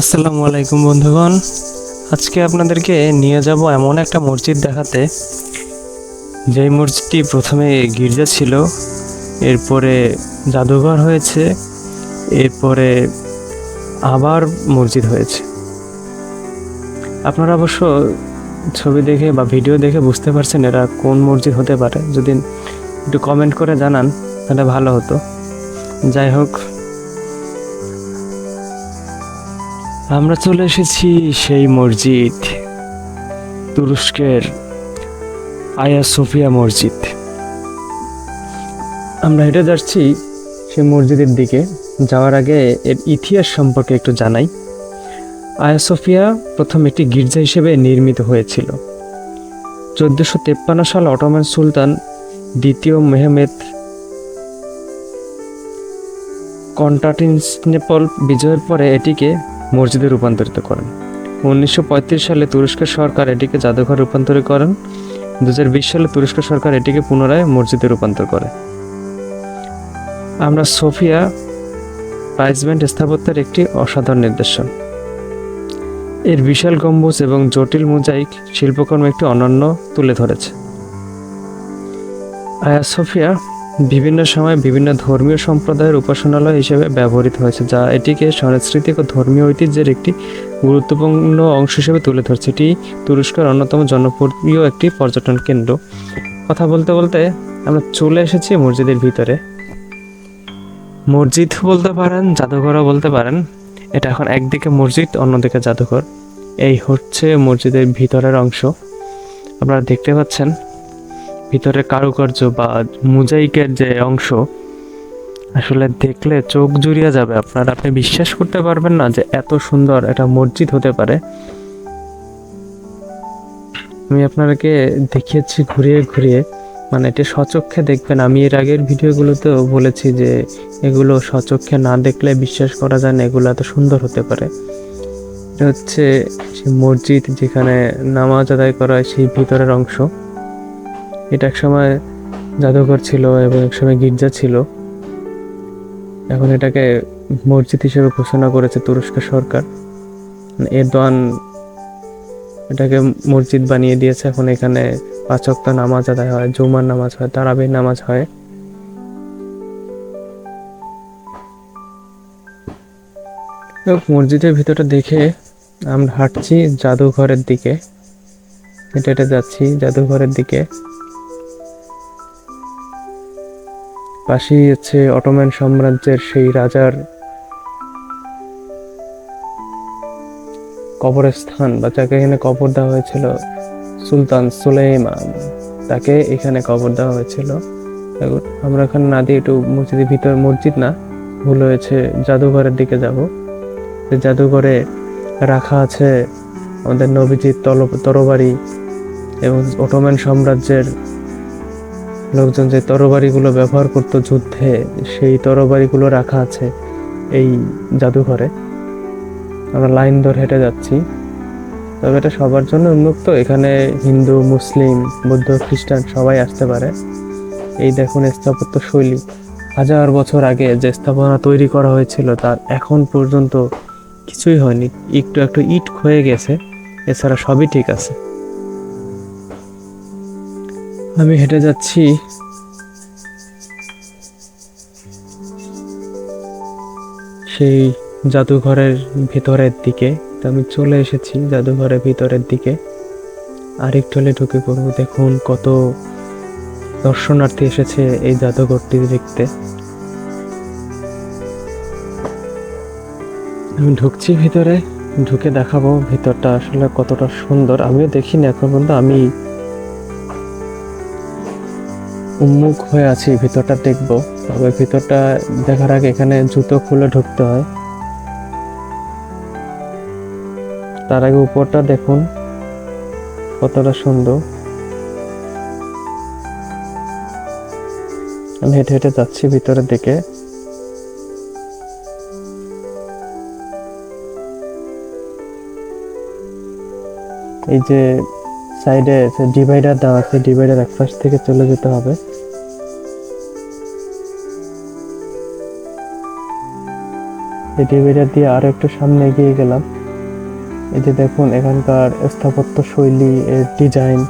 আসসালামু আলাইকুম বন্ধুগণ। আজকে আপনাদেরকে নিয়ে যাব এমন একটা মসজিদ দেখাতে। যেই মসজিদটি প্রথমে গির্জা ছিল, এরপরে জাদুঘর হয়েছে, এরপরে আবার মসজিদ হয়েছে। আপনারা অবশ্য ছবি দেখে বা ভিডিও দেখে বুঝতে পারছেন এরা কোন মসজিদ হতে পারে। যদি একটু কমেন্ট করে জানান, তাহলে ভালো হতো। যাই হোক আমরা চলে এসেছি সেই মসজিদ, তুরস্কের আয়া সোফিয়া মসজিদ। আমরা হেঁটে যাচ্ছি সেই মসজিদের দিকে। যাওয়ার আগে এর ইতিহাস সম্পর্কে একটু জানাই। আয়া সোফিয়া প্রথম একটি গির্জা হিসেবে নির্মিত হয়েছিল। চোদ্দোশো তেপ্পান্ন সাল অটোমান সুলতান দ্বিতীয় মেহমেদ কন্টাটিনস্নেপল বিজয়ের পরে এটিকে মসজিদে রূপান্তরিত করেন। উনিশশো পঁয়ত্রিশ সালে তুরস্ক সরকার এটিকে জাদুঘর রূপান্তর করেন। দু হাজার বিশ সালে তুরস্ক সরকার এটিকে পুনরায় মসজিদে রূপান্তর করে। আমরা সোফিয়া প্রাইজমেন্ট স্থাপত্যের একটি অসাধারণ নির্দেশন এর বিশাল গম্বুজ এবং জটিল মোজাইক শিল্পকর্ম একটি অনন্য তুলে ধরেছে। আয়া সোফিয়া বিভিন্ন সময় বিভিন্ন ধর্মীয় সম্প্রদায়ের উপাসনালয় হিসেবে ব্যবহৃত হয়েছে, যা এটিকে সাংস্কৃতিক ও ধর্মীয় ঐতিহ্যের একটি গুরুত্বপূর্ণ অংশ হিসেবে তুলে ধরছে। এটি তুরস্কের অন্যতম জনপ্রিয় একটি পর্যটন কেন্দ্র। কথা বলতে বলতে আমরা চলে এসেছি মসজিদের ভিতরে। মসজিদ বলতে পারেন, জাদুঘরও বলতে পারেন। এটা এখন একদিকে মসজিদ, অন্যদিকে জাদুঘর। এই হচ্ছে মসজিদের ভিতরের অংশ। আপনারা দেখতে পাচ্ছেন ভিতরের কারুকার্য বা মোজাইকের যে অংশ, আসলে দেখলে চোখ জুড়িয়ে যাবে। আপনার, আপনি বিশ্বাস করতে পারবেন না যে এত সুন্দর একটা মসজিদ হতে পারে। আমি আপনাকে দেখিয়েছি ঘুরিয়ে ঘুরিয়ে মানে এটা সচক্ষে দেখবেন। আমি এর আগের ভিডিওগুলোতেও বলেছি যে এগুলো সচক্ষে না দেখলে বিশ্বাস করা যায় না, এগুলো এত সুন্দর হতে পারে। এটা হচ্ছে সেই মসজিদ যেখানে নামাজ আদায় করা হয়, সেই ভিতরের অংশ। এটা একসময় জাদুঘর ছিল এবং একসময় গির্জা ছিল। এখন এটাকে মসজিদ হিসেবে ঘোষণা করেছে তুরস্ক সরকার। এরদোয়ান এটাকে মসজিদ বানিয়ে দিয়েছে। এখন এখানে পাঁচ ওয়াক্ত নামাজ আদায় হয়, জুমার নামাজ হয়, তারাবির নামাজ হয়। মসজিদের ভিতরটা দেখে আমরা হাঁটছি জাদুঘরের দিকে। হেঁটে হেঁটে যাচ্ছি জাদুঘরের দিকে। পাশেই হচ্ছে অটোম্যান সাম্রাজ্যের সেই রাজার কবরস্থান, বা যাকে এখানে কবর দেওয়া হয়েছিল, সুলতান সুলাইমান। তাকে এখানে কবর দেওয়া হয়েছিল। আমরা এখানে না দিয়ে একটু মসজিদের ভিতর, মসজিদ না, ভুল হয়েছে, জাদুঘরের দিকে যাব। যে জাদুঘরে রাখা আছে আমাদের নবীজির তল তরবারি এবং অটোম্যান সাম্রাজ্যের লোকজন যে তরবারিগুলো ব্যবহার করতো যুদ্ধে, সেই তরবারিগুলো রাখা আছে এই জাদুঘরে। আমরা লাইন ধরে হেঁটে যাচ্ছি। তবে এটা সবার জন্য উন্মুক্ত। এখানে হিন্দু, মুসলিম, বৌদ্ধ, খ্রিস্টান সবাই আসতে পারে। এই দেখুন স্থাপত্য শৈলী। হাজার বছর আগে যে স্থাপনা তৈরি করা হয়েছিল, তার এখন পর্যন্ত কিছুই হয়নি। একটু একটু ইট ক্ষয়ে গেছে। এছাড়া সবই ঠিক আছে। আমি হেঁটে যাচ্ছি। সেই জাদুঘরের ভিতরের দিকে। তো আমি চলে এসেছি জাদুঘরের ভিতরের দিকে। আরেকটু হলে ঢুকে পড়ব। দেখুন কত দর্শনার্থী এসেছে এই জাদুঘরটি দেখতে। আমি ঢুকছি ভিতরে। ঢুকে দেখাবো ভিতরটা আসলে কতটা সুন্দর। আমিও দেখিনি এখন পর্যন্ত। আমি উন্মুখ হয়ে আছি, ভিতরটা দেখব। তবে ভিতরটা দেখার আগে এখানে জুতো খুলে ঢুকতে হয়। তার আগে উপরটা দেখুন, কতটা সুন্দর। আমি হেঁটে হেঁটে যাচ্ছি ভিতরের দিকে। এই যে সাইডে ডিভাইডার দেওয়া আছে ডিভাইডার এক পাশ থেকে চলে যেতে হবে। এই দিয়ে আরও একটু সামনে এগিয়ে গেলাম। এই যে দেখুন, এখানকার স্থাপত্য শৈলী, এর ডিজাইন।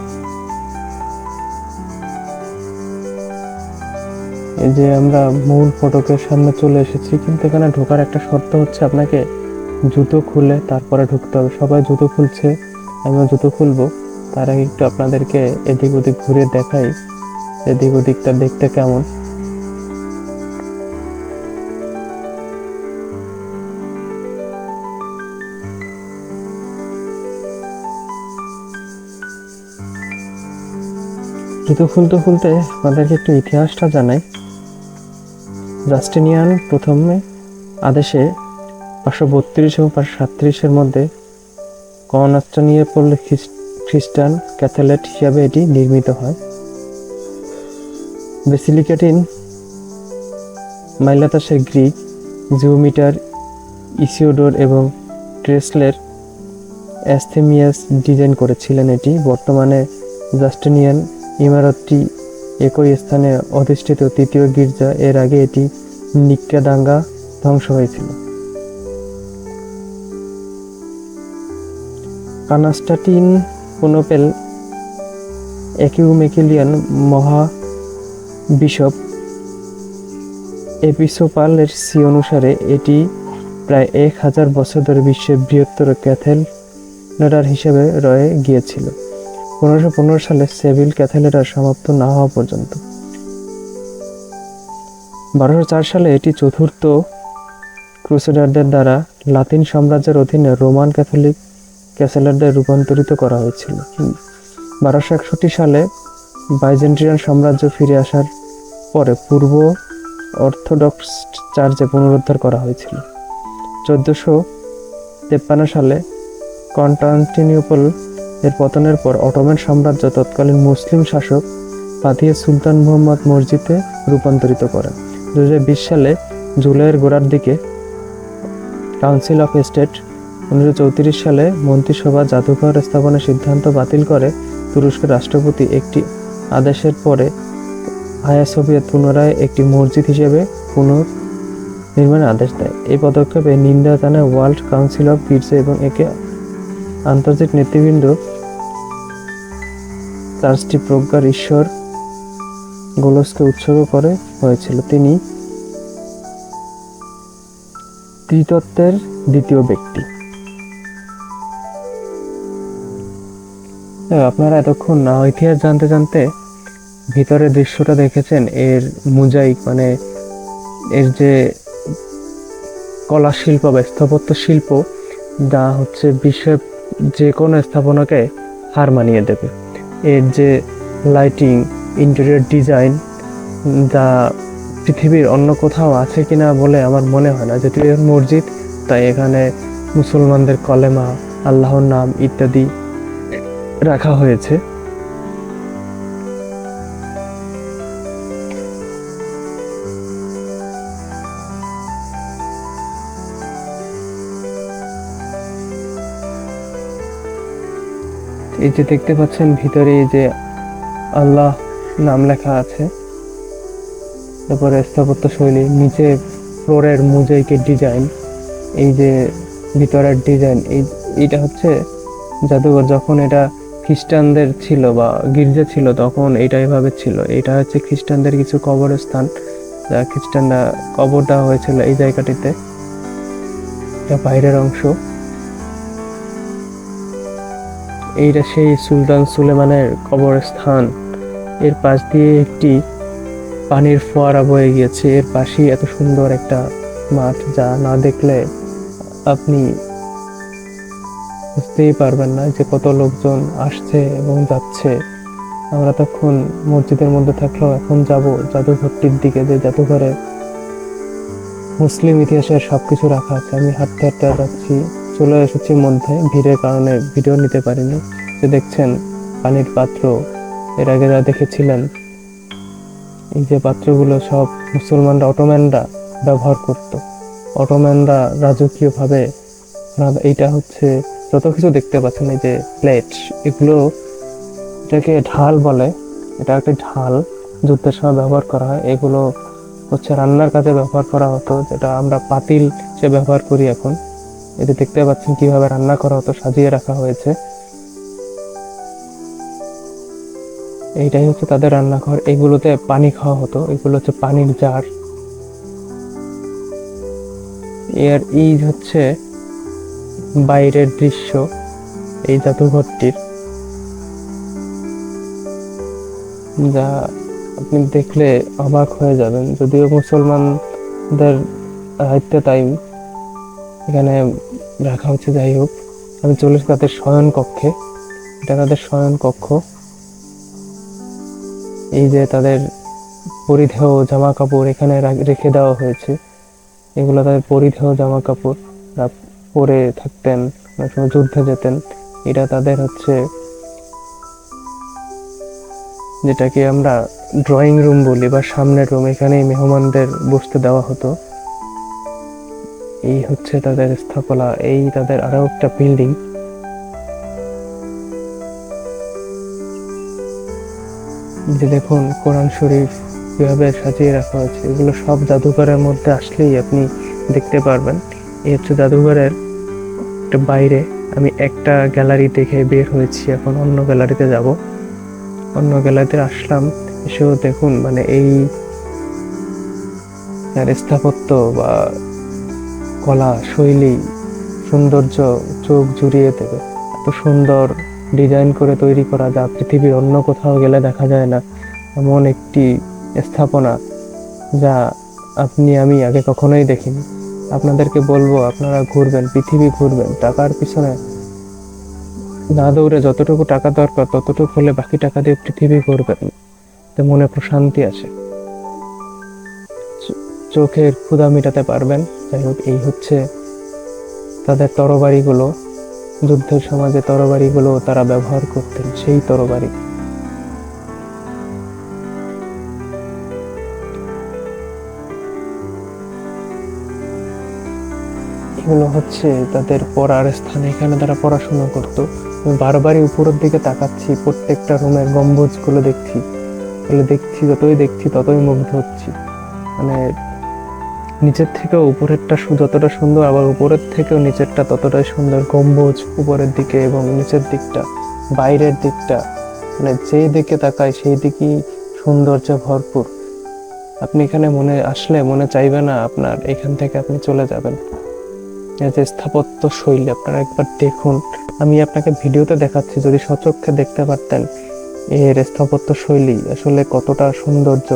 এই যে আমরা মূল ফটকের সামনে চলে এসেছি, কিন্তু এখানে ঢোকার একটা শর্ত হচ্ছে আপনাকে জুতো খুলে তারপরে ঢুকতে হবে। সবাই জুতো খুলছে, আমিও জুতো খুলবো। তার আগে একটু আপনাদেরকে এদিক ওদিক ঘুরে দেখাই, এদিক ওদিকটা দেখতে কেমন। জুতো খুলতে খুলতে আপনাদেরকে একটু ইতিহাসটা জানাই। জাস্টিনিয়ান প্রথমে আদেশে পাঁচশো বত্রিশ এবং পাঁচশো সাতত্রিশের মধ্যে কনস্টানিয়েপল খ্রিস্টান ক্যাথলেট হিসাবে এটি নির্মিত হয়। বেসিলিকেটিন মাইলাতাসের গ্রিক জিওমিটার, ইসিওডোর এবং ট্রেসলের অ্যাস্থেমিয়াস ডিজাইন করেছিলেন এটি। বর্তমানে জাস্টিনিয়ান ইমারতটি একই স্থানে অধিষ্ঠিত তৃতীয় গির্জা। এর আগে এটি নিক্কা দাঙ্গা ধ্বংস হয়েছিল। কানাস্টাটিন পোনোপেল, একিউমেকিলিয়ান মহা বিশপ এপিসোপালের সি অনুসারে এটি প্রায় এক হাজার বছর ধরে বিশ্বের বৃহত্তর ক্যাথেলেডার হিসেবে রয়ে গিয়েছিল। পনেরোশো পনেরো সালে সেভিল ক্যাথেলেডার সমাপ্ত না হওয়া পর্যন্ত। বারোশো চার সালে এটি চতুর্থ ক্রুসেডারদের দ্বারা লাতিন সাম্রাজ্যের অধীনে রোমান ক্যাথলিক ক্যাসেলারদের রূপান্তরিত করা হয়েছিল। বারোশো একষট্টি সালে বাইজেন্টিয়ান সাম্রাজ্য ফিরে আসার পরে পূর্ব অর্থোডক্স চার্চে পুনরুদ্ধার করা হয়েছিল। চোদ্দোশো তেপ্পান্ন সালে কনস্টান্টিনিউপল এর পতনের পর অটোমান সাম্রাজ্য তৎকালীন মুসলিম শাসক পাতিয়ে সুলতান মুহাম্মদ মসজিদে রূপান্তরিত করেন দু হাজার বিশ সালে জুলাইয়ের গোড়ার দিকে কাউন্সিল অফ স্টেট উনিশশো চৌত্রিশ সালে মন্ত্রিসভা জাদুঘর স্থাপনের সিদ্ধান্ত বাতিল করে তুরস্কের রাষ্ট্রপতি একটি আদেশের পরে হায়া সোভিয়েত পুনরায় একটি মসজিদ হিসেবে পুনর নির্মাণের আদেশ দেয়। এই পদক্ষেপে নিন্দা জানায় ওয়ার্ল্ড কাউন্সিল অফ গির্জা এবং একে আন্তর্জাতিক নেতৃবৃন্দ, চার্চটি প্রজ্ঞার ঈশ্বর গোলসকে উৎসর্গ করে হয়েছিল। তিনি ত্রিতত্ত্বের দ্বিতীয় ব্যক্তি। আপনারা এতক্ষণ না ইতিহাস জানতে জানতে ভিতরের দৃশ্যটা দেখেছেন, এর মুজাইক মানে এর যে কলা শিল্প বা স্থাপত্য শিল্প, যা হচ্ছে বিশ্বের যে কোনো স্থাপনাকে হার মানিয়ে দেবে। এর যে লাইটিং ইন্টেরিয়র ডিজাইন যা পৃথিবীর অন্য কোথাও আছে কিনা বলে আমার মনে হয় না। যেহেতু এর মসজিদ, তাই এখানে মুসলমানদের কলেমা, আল্লাহর নাম ইত্যাদি রাখা হয়েছে। এই যে দেখতে পাচ্ছেন, ভিতরে এই যে আল্লাহ নাম লেখা আছে। তারপরে স্থাপত্য শৈলী নিচে ফ্লোরের মোজাইকের ডিজাইন, এই যে ভিতরের ডিজাইন, এই, এইটা হচ্ছে জাদুঘর। যখন এটা খ্রিস্টানদের ছিল বা গির্জা ছিল, তখন এটা এভাবে ছিল। এটা হচ্ছে খ্রিস্টানদের কিছু কবরস্থান, যা খ্রিস্টানরা কবর দেওয়া হয়েছিল এই জায়গাটিতে। এটা বাইরের অংশ। এইটা সেই সুলতান সুলেমানের কবরস্থান। এর পাশ দিয়ে একটি পানির ফোয়ারা বয়ে গিয়েছে। এর পাশেই এত সুন্দর একটা মাঠ যা না দেখলে আপনি বুঝতেই পারবেন না যে কত লোকজন আসছে এবং যাচ্ছে। আমরা তখন মসজিদের মধ্যে থাকলেও এখন যাব জাদুঘরটির দিকে, যে জাদুঘরে মুসলিম ইতিহাসের সবকিছু রাখা আছে। আমি হাঁটতে হাঁটতে যাচ্ছি। চলে এসেছি মধ্যে ভিড়ের কারণে ভিডিও নিতে পারিনি। যে দেখছেন, পানির পাত্র, এর আগে যা দেখেছিলেন, এই যে পাত্রগুলো সব মুসলমানরা, অটোম্যানরা ব্যবহার করত। অটোম্যানরা রাজকীয়ভাবে এইটা হচ্ছে, যত কিছু দেখতে পাচ্ছেন, এই যে প্লেট, এগুলো এটাকে ঢাল বলে। এটা একটা ঢাল, যুদ্ধের সময় ব্যবহার করা হয়। এগুলো হচ্ছে রান্নার কাজে ব্যবহার করা হতো, যেটা আমরা পাতিল হিসেবে ব্যবহার করি এখন। এতে দেখতে পাচ্ছেন কীভাবে রান্না করা হতো, সাজিয়ে রাখা হয়েছে। এইটাই হচ্ছে তাদের রান্নাঘর। এগুলোতে পানি খাওয়া হতো, এগুলো হচ্ছে পানির জার। এর এই হচ্ছে বাইরের দৃশ্য, এই জাদুঘরটির। যা আপনি দেখলে অবাক হয়ে যাবেন, যদিও মুসলমানদের রাইতে তাই। এখানে রাখা হচ্ছে, যাই হোক। আমি চলে এসেছি তাদের শয়ন কক্ষে। এটা তাদের শয়ন কক্ষ। এই যে তাদের পরিধেয় জামা কাপড় এখানে রেখে দেওয়া হয়েছে। এগুলো তাদের পরিধেয় জামা কাপড় পরে থাকতেন, অনেক সময় যুদ্ধে যেতেন। এটা তাদের হচ্ছে যেটাকে আমরা ড্রয়িং রুম বলি বা সামনের রুম এখানেই মেহমানদের বসতে দেওয়া হতো। এই হচ্ছে তাদের স্থাপনা এই তাদের আরও একটা বিল্ডিং যে দেখুন, কোরআন শরীফ কীভাবে সাজিয়ে রাখা হয়েছে, এগুলো সব জাদুঘরের মধ্যে আসলেই আপনি দেখতে পারবেন। এই হচ্ছে জাদুঘরের বাইরে, আমি একটা গ্যালারি দেখে বের হয়েছি, এখন অন্য গ্যালারিতে যাব। অন্য গ্যালারিতে আসলাম, এসেও দেখুন মানে এই স্থাপত্য বা কলা শৈলী, সৌন্দর্য চোখ জুড়িয়ে দেবে। এত সুন্দর ডিজাইন করে তৈরি করা যা পৃথিবীর অন্য কোথাও গেলে দেখা যায় না, এমন একটি স্থাপনা যা আপনি, আমি আগে কখনোই দেখিনি। আপনাদেরকে বলব, আপনারা ঘুরবেন, পৃথিবী ঘুরবেন, টাকার পিছনে না দৌড়ে যতটুকু টাকা দরকার, ততটুকু হলে বাকি টাকা দিয়ে পৃথিবী ঘুরবেন। এতে মনে প্রশান্তি চো- চোখের ক্ষুধা মেটাতে পারবেন। যাই হোক, এই হচ্ছে তাদের তরবারিগুলো। যুদ্ধের সমাজে তরবারিগুলো তারা ব্যবহার করতেন, সেই তরবারি। এগুলো হচ্ছে তাদের পড়ার স্থান। এখানে তারা পড়াশোনা করতো। আমি বারবারই উপরের দিকে তাকাচ্ছি, প্রত্যেকটা রুমের গম্বুজগুলো দেখছি। এগুলো দেখছি, যতই দেখছি, ততই মুগ্ধ হচ্ছি। মানে নিচের থেকেও উপরেরটা যতটা সুন্দর, আবার উপরের থেকেও নিচেরটা ততটাই সুন্দর। গম্বুজ উপরের দিকে এবং নিচের দিকটা, বাইরের দিকটা মানে যেই দিকে তাকায় সেই দিকেই সৌন্দর্যে ভরপুর। আপনি এখানে মনে আসলে মনে চাইবে না আপনার, এখান থেকে আপনি চলে যাবেন। যে স্থাপত্য শৈলী, আপনারা একবার দেখুন। আমি আপনাকে ভিডিওতে দেখাচ্ছি, যদি সচক্ষে দেখতে পারতেন এর স্থাপত্য শৈলী, আসলে কতটা সৌন্দর্য।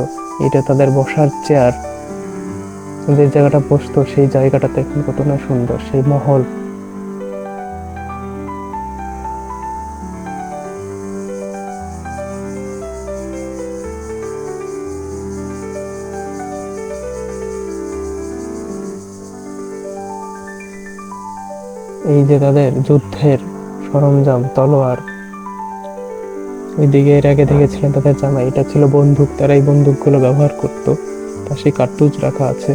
এটা তাদের বসার চেয়ার যে জায়গাটা বসতো, সেই জায়গাটা কত না সুন্দর, সেই মহল। এই যে তাদের যুদ্ধের সরঞ্জাম, তলোয়ার, ওইদিকে এর আগে দেখেছিলেন তাদের জামা এটা ছিল বন্দুক, তারা এই বন্দুকগুলো ব্যবহার করতো পাশে কার্তুজ রাখা আছে।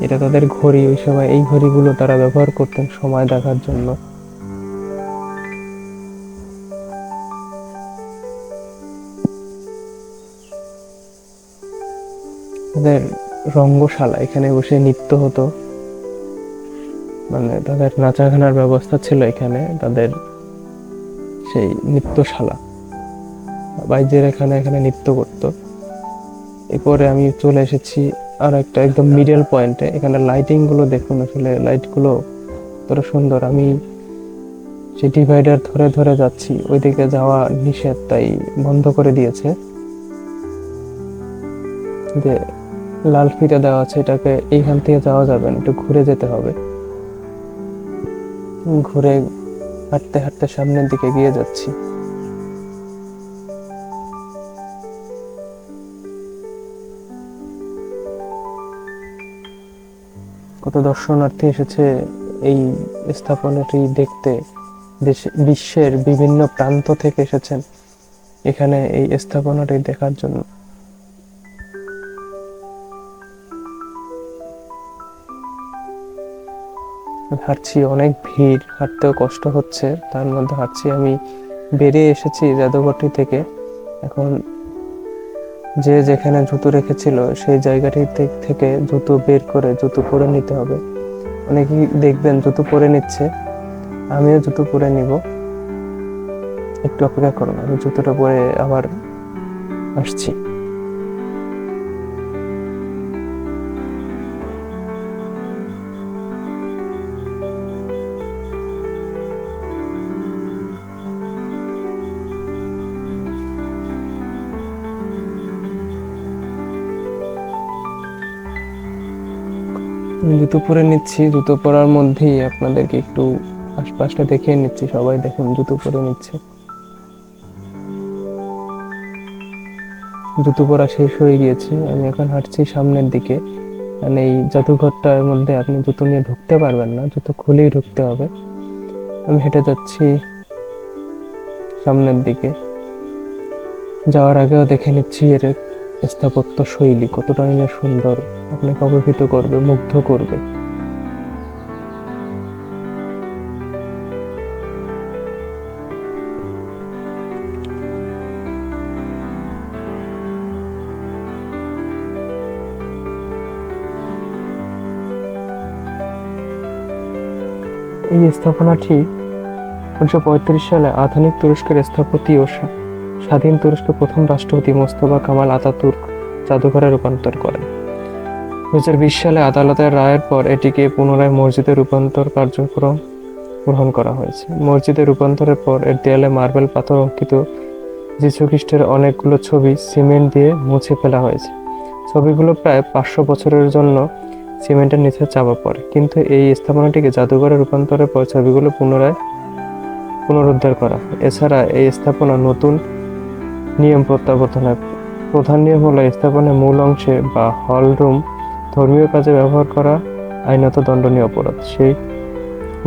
এটা তাদের ঘড়ি, ওই সময় এই ঘড়িগুলো তারা ব্যবহার করতেন সময় দেখার জন্য। তাদের রঙ্গশালা, এখানে বসে নৃত্য হতো। মানে তাদের নাচাখানার ব্যবস্থা ছিল এখানে, তাদের সেই নৃত্যশালা। বাইজের এখানে এখানে নৃত্য করতো। এরপরে আমি চলে এসেছি আর একটা একদম মিডল পয়েন্টে এখানে লাইটিংগুলো দেখুন আসলে লাইটগুলো কতটা সুন্দর। আমি সেই ডিভাইডার ধরে ধরে যাচ্ছি, ওইদিকে যাওয়া নিষেধ, তাই বন্ধ করে দিয়েছে। যে লাল ফিতে দেওয়া আছে, এটাকে এইখান থেকে যাওয়া যাবে না, একটু ঘুরে যেতে হবে। ঘুরে হাঁটতে হাঁটতে সামনের দিকে গিয়ে যাচ্ছি। কত দর্শনার্থী এসেছে এই স্থাপনাটি দেখতে? বিশ্বের বিভিন্ন প্রান্ত থেকে এসেছেন এখানে এই স্থাপনাটি দেখার জন্য। হাঁটছি, অনেক ভিড়, হাঁটতেও কষ্ট হচ্ছে। তার মধ্যে হাঁটছি, আমি বেরিয়ে এসেছি জাদুঘরটি থেকে। এখন যে যেখানে জুতো রেখেছিল, সেই জায়গাটি থেকে জুতো বের করে জুতো পরে নিতে হবে। অনেকেই দেখবেন জুতো পরে নিচ্ছে। আমিও জুতো পরে নিব। একটু অপেক্ষা করুন, আমি জুতোটা পরে আবার আসছি। আমি জুতো পরে নিচ্ছি, জুতো পরার মধ্যেই আপনাদেরকে একটু আশপাশটা দেখিয়ে নিচ্ছি, সবাই দেখুন জুতো পরে নিচ্ছে। জুতো পরা শেষ হয়ে গিয়েছে, আমি এখন হাঁটছি সামনের দিকে। মানে এই জাদুঘরটার মধ্যে আপনি জুতো নিয়ে ঢুকতে পারবেন না, জুতো খুলেই ঢুকতে হবে। আমি হেঁটে যাচ্ছি সামনের দিকে। যাওয়ার আগেও দেখে নিচ্ছি এর স্থাপত্য শৈলী কতটা না সুন্দর আপনাকে অবহিত করবে, মুগ্ধ করবে। এই স্থাপনাটি উনিশশো পঁয়ত্রিশ সালে আধুনিক তুরস্কের স্থপতি ও স্বাধীন তুরস্কের প্রথম রাষ্ট্রপতি মোস্তফা কামাল আতাতুর্ক জাদুঘরে রূপান্তর করেন। দু বিশ সালে আদালতের রায়ের পর এটিকে পুনরায় মসজিদে রূপান্তর কার্যক্রম গ্রহণ করা হয়েছে। মসজিদে রূপান্তরের পর এর দেয়ালে মার্বেল পাথর অঙ্কিত যীশু খ্রিস্টের অনেকগুলো ছবি সিমেন্ট দিয়ে মুছে ফেলা হয়েছে। ছবিগুলো প্রায় পাঁচশো বছরের জন্য সিমেন্টের নিচে চাপা পড়ে। কিন্তু এই স্থাপনাটিকে জাদুঘরে রূপান্তরের পর ছবিগুলো পুনরায় পুনরুদ্ধার করা এছাড়া এই স্থাপনা নতুন নিয়ম প্রত্যাবর্তন হয় প্রধান নিয়ম হলো স্থাপনের মূল অংশে বা হল রুম ধর্মীয় কাজে ব্যবহার করা, আইনত দণ্ডনীয় অপরাধ। সেই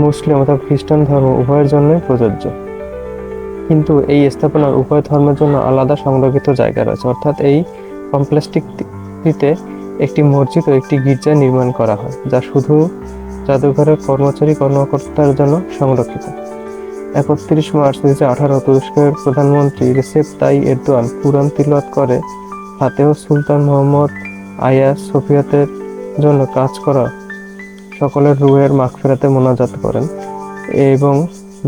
মুসলিম অথবা খ্রিস্টান ধর্ম উভয়ের জন্যই প্রযোজ্য। কিন্তু এই স্থাপনার উভয় ধর্মের জন্য আলাদা সংরক্ষিত জায়গা রয়েছে। অর্থাৎ এই কমপ্লেক্সটিতে একটি মসজিদ ও একটি গির্জা নির্মাণ করা হয়, যা শুধু জাদুঘরের কর্মচারী কর্মকর্তার জন্য সংরক্ষিত। একত্রিশ মার্চ দু হাজার আঠারো তুরস্কের প্রধানমন্ত্রী রেসেপ তাই এরদোয়ান কুরআন তিলওয়াত করে। ফাতেহ সুলতান মোহাম্মদ আয়াস সোফিয়াতের জন্য কাজ করা সকলের রুহের মাগফিরাতে মোনাজাত করেন এবং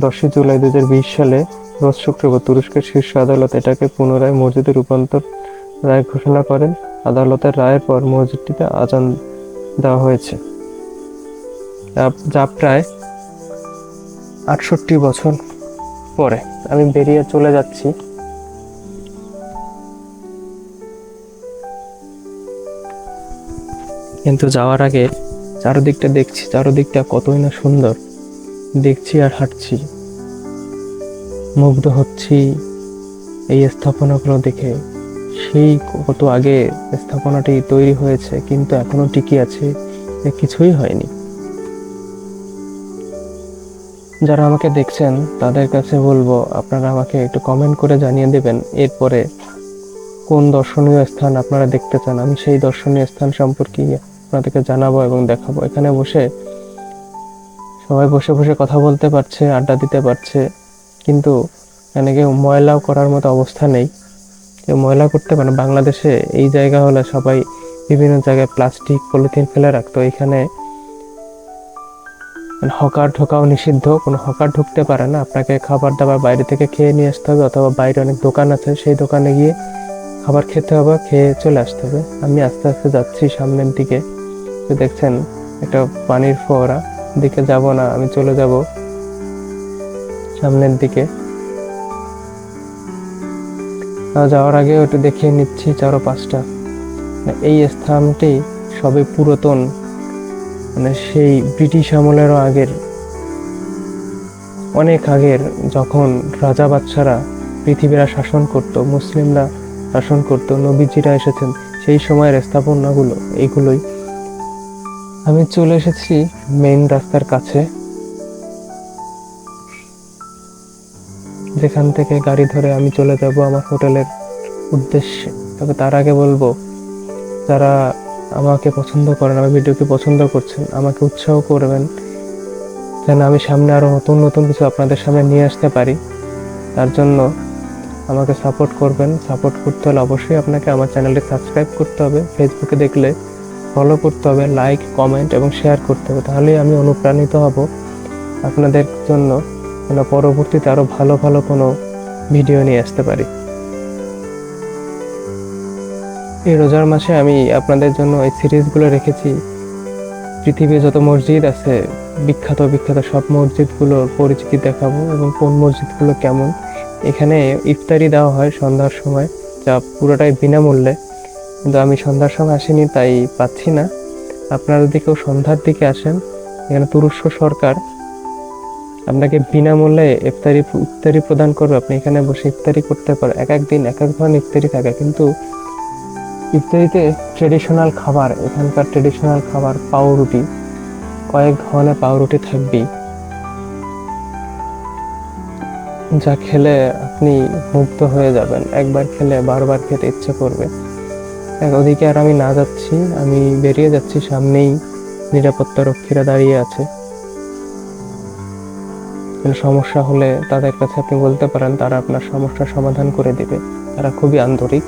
দশই জুলাই দু হাজার বিশ সালে রোজ শুক্রবার তুরস্কের শীর্ষ আদালত এটাকে পুনরায় মসজিদে রূপান্তর রায় ঘোষণা করেন। আদালতের রায়ের পর মসজিদটিতে আজান দেওয়া হয়েছে। যা প্রায় আটষট্টি বছর পরে আমি বেরিয়ে চলে যাচ্ছি। কিন্তু যাওয়ার আগে চারদিকটা দেখছি, চারদিকটা কতই না সুন্দর। দেখছি আর হাঁটছি। মুগ্ধ হচ্ছি এই স্থাপনাগুলো দেখে। সেই কত আগে স্থাপনাটি তৈরি হয়েছে, কিন্তু এখনও টিকে আছে কিছুই হয়নি। যারা আমাকে দেখছেন, তাদের কাছে বলব, আপনারা আমাকে একটু কমেন্ট করে জানিয়ে দেবেন, এরপরে কোন দর্শনীয় স্থান আপনারা দেখতে চান। আমি সেই দর্শনীয় স্থান সম্পর্কে আপনাদেরকে জানাব এবং দেখাবো। এখানে বসে সবাই বসে বসে কথা বলতে পারছে, আড্ডা দিতে পারছে, কিন্তু এখানে কেউ ময়লাও করার মতো অবস্থা নেই। কেউ ময়লা করতে পারে বাংলাদেশে এই জায়গা হলে সবাই বিভিন্ন জায়গায় প্লাস্টিক, পলিথিন ফেলে রাখতো। এখানে মানে হকার ঢোকাও নিষিদ্ধ, কোনো হকার ঢুকতে পারে না। আপনাকে খাবার দাবার বাইরে থেকে খেয়ে নিয়ে আসতে হবে অথবা বাইরে অনেক দোকান আছে, সেই দোকানে গিয়ে খাবার খেতে হবে, খেয়ে চলে আসতে হবে। আমি আস্তে আস্তে যাচ্ছি সামনের দিকে। তো দেখছেন, একটা পানির ফোয়ারা। দিকে যাব না, আমি চলে যাব সামনের দিকে। যাওয়ার আগে ওটা দেখিয়ে নিচ্ছি চারো পাঁচটা মানে এই স্থানটি সবে পুরাতন। মানে সেই ব্রিটিশ আমলেরও আগের, অনেক আগের যখন রাজা বাদশারা পৃথিবীরা শাসন করত, মুসলিমরা শাসন করত, নবীজিরা এসেছেন, সেই সময়ের স্থাপনাগুলো এইগুলোই আমি চলে এসেছি মেইন রাস্তার কাছে, যেখান থেকে গাড়ি ধরে আমি চলে যাব আমার হোটেলের উদ্দেশ্যে। তবে তার আগে বলব, যারা আমাকে পছন্দ করেন, আমার ভিডিওকে পছন্দ করছেন, আমাকে উৎসাহ করবেন, যেন আমি সামনে আরও নতুন নতুন কিছু আপনাদের সামনে নিয়ে আসতে পারি। তার জন্য আমাকে সাপোর্ট করবেন, সাপোর্ট করতে হলে অবশ্যই আপনাকে আমার চ্যানেলটি সাবস্ক্রাইব করতে হবে, ফেসবুকে দেখলে ফলো করতে হবে লাইক কমেন্ট এবং শেয়ার করতে হবে। তাহলেই আমি অনুপ্রাণিত হব আপনাদের জন্য, যেন পরবর্তীতে আরও ভালো ভালো কোনো ভিডিও নিয়ে আসতে পারি। এই রোজার মাসে আমি আপনাদের জন্য এই সিরিজগুলো রেখেছি। পৃথিবীর যত মসজিদ আছে, বিখ্যাত বিখ্যাত সব মসজিদগুলোর পরিচিতি দেখাবো এবং কোন মসজিদগুলো কেমন। এখানে ইফতারি দেওয়া হয় সন্ধ্যার সময়, যা পুরোটাই বিনামূল্যে। কিন্তু আমি সন্ধ্যার সময় আসিনি, তাই পাচ্ছি না। আপনারা যদি কেউ সন্ধ্যার দিকে আসেন, এখানে তুরস্ক সরকার আপনাকে বিনামূল্যে ইফতারি ইফতারি প্রদান করবে। আপনি এখানে বসে ইফতারি করতে পারেন। এক এক দিন এক এক ধরনের ইফতারি থাকে, কিন্তু ইফতারিতে ট্রেডিশনাল খাবার, এখানকার ট্রেডিশনাল খাবার পাউরুটি, কয়েক ধরনের পাউরুটি থাকবেই, যা খেলে আপনি মুগ্ধ হয়ে যাবেন। একবার খেলে বারবার খেতে ইচ্ছে করবে। ওদিকে আর আমি না যাচ্ছি, আমি বেরিয়ে যাচ্ছি, সামনেই নিরাপত্তা রক্ষীরা দাঁড়িয়ে আছে। সমস্যা হলে তাদের কাছে আপনি বলতে পারেন, তারা আপনার সমস্যার সমাধান করে দেবে। তারা খুবই আন্তরিক।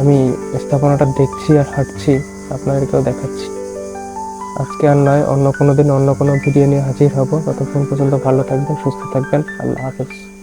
আমি স্থাপনাটা দেখছি আর হাঁটছি, আপনাদেরকেও দেখাচ্ছি। আজকে আর নয়, অন্য কোনো দিন অন্য কোনো ভিডিও নিয়ে হাজির হব। ততক্ষণ পর্যন্ত ভালো থাকবেন, সুস্থ থাকবেন। আল্লাহ হাফেজ।